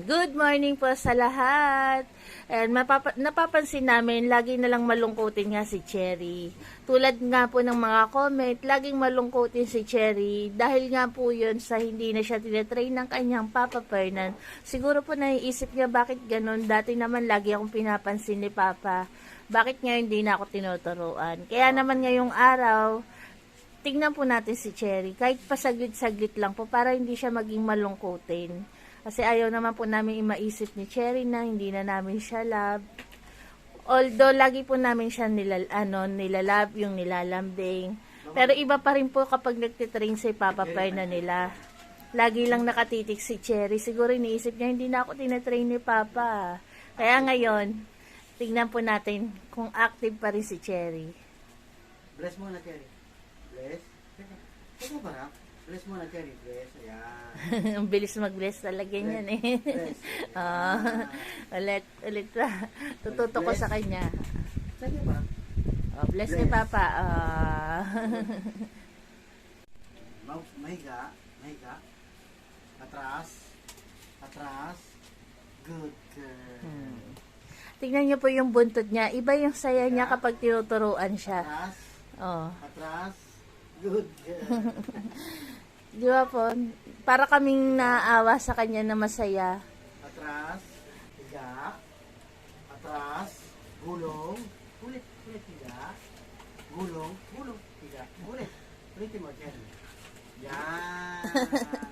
Good morning po sa lahat. And mapapa- napapansin namin, lagi na lang malungkutin nga si Cherry. Tulad nga po ng mga comment, laging malungkutin si Cherry. Dahil nga po yun sa hindi na siya tinetrain ng kanyang Papa Fernan. Siguro po naiisip niya bakit ganun. Dati naman lagi akong pinapansin ni Papa. Bakit ngayon hindi na ako tinuturuan? Kaya naman ngayong araw, tingnan po natin si Cherry. Kahit pasaglit-saglit lang po para hindi siya maging malungkutin. Kasi ayaw naman po namin imaisip ni Cherry na hindi na namin siya love. Although lagi po namin siya nilal, ano, nilalab, yung nilalambing. Pero iba pa rin po kapag nagtitrain si Papa Fer na nila. Lagi lang nakatitik si Cherry. Siguro iniisip niya, hindi na ako tinatrain ni Papa. Kaya ngayon, tingnan po natin kung active pa rin si Cherry. Bless muna, Cherry. Bless. Teka, teka ba na? Bless muna, Cherry. Bless. Ayan. Ang bilis mag-bless talaga niyan eh. Bless. Ah, ulit, ulit pa. Tututo ko sa kanya. Teka ba? Oh, bless ni Bless. Papa. Ah. Ma- Mahiga. Mahiga. Atras. Atras. Good girl. Hmm. Tingnan niyo po yung buntot niya. Iba yung saya niya kapag tinuturuan siya. Atras. Oh. Atras. Good girl. Di ba po? Para kaming naawa sa kanya na masaya. Atras. Higa. Atras. Gulong. Ulit. Ulit higa. Gulong. Gulong. Higa. Ulit. Ulitin mo, Cherry. Yan.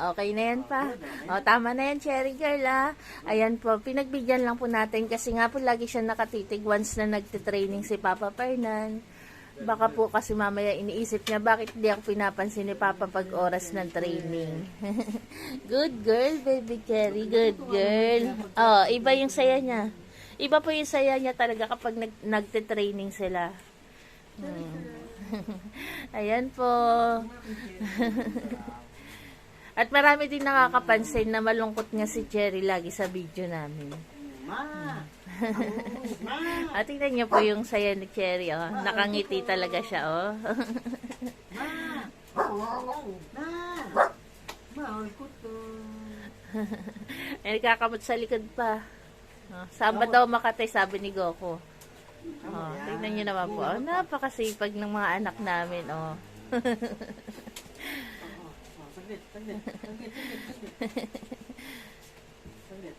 Okay na yan pa. O, tama na yan, Cherry Girl, ah. Ayan po, pinagbigyan lang po natin kasi nga po lagi siya nakatitig once na nagtitraining si Papa Fernan. Baka po kasi mamaya iniisip niya, bakit di ako pinapansin ni Papa pag oras ng training. good girl, baby Cherry. Good girl. Oh, iba yung saya niya. Iba po yung saya niya talaga kapag nag nagtitraining sila. Hmm. Ayan po. At marami din nakakapansin na malungkot nga si Cherry lagi sa video namin. Ma! Ma! At tingnan niyo po yung saya ni Cherry, oh. Nakangiti talaga siya, oh. Ma! Mahal ko to. Ay, nagkakamot sa likod pa. Oh, saan ba daw makatay, sabi ni Goku. Oh, tingnan niyo naman po. Oh, napakasipag ng mga anak namin, oh. Oh, saglit, saglit, saglit, saglit, saglit. Saglit.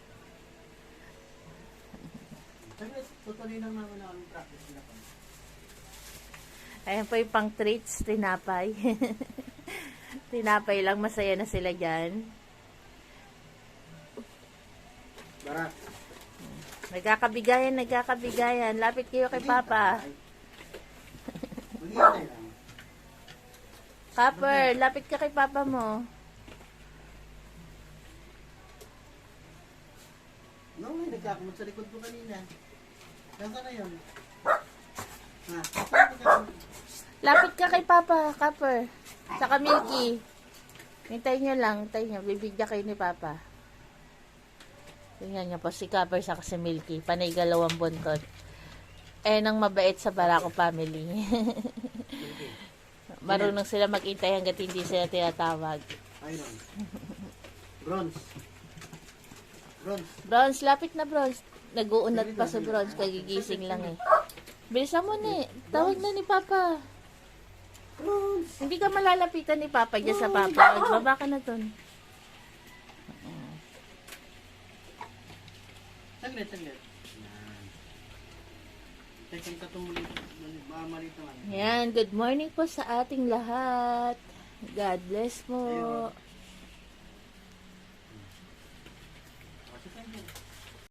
Saglit, tutuloy lang naman ang aming practice nila pa. Ayan po yung pang treats, tinapay. tinapay lang, masaya na sila dyan. Barat. Nagkakabigayan, nagkakabigayan. Lapit kayo kay Papa. Maghihintay lang. Copper, lapit ka kay Papa mo. No, may nagkakamot sa likod ko kanina. Nasaan na yun? Ha? Lapit ka kay Papa, Copper. Saka Milky. Hintayin nyo lang, hintayin nyo. Bibigyan kayo ni Papa. Tingnan nyo po, si Copper sa si Milky. Panay galawang buntot. Eh, nang mabait sa Barako family. Marunong sila mag-intay hanggat hindi sila tinatawag. Ayun. Bronze. Bronze. Bronze, lapit na bronze. Nag-uunat pa sa bronze, kagigising lang eh. Bilisan mo ni. Tawag na ni Papa. Bronze. Hindi ka malalapitan ni Papa dyan sa Papa. Magbaba ka na dun. Saglit, saglit. Yan. Good morning po sa ating lahat. God bless mo. Ayun. Sige.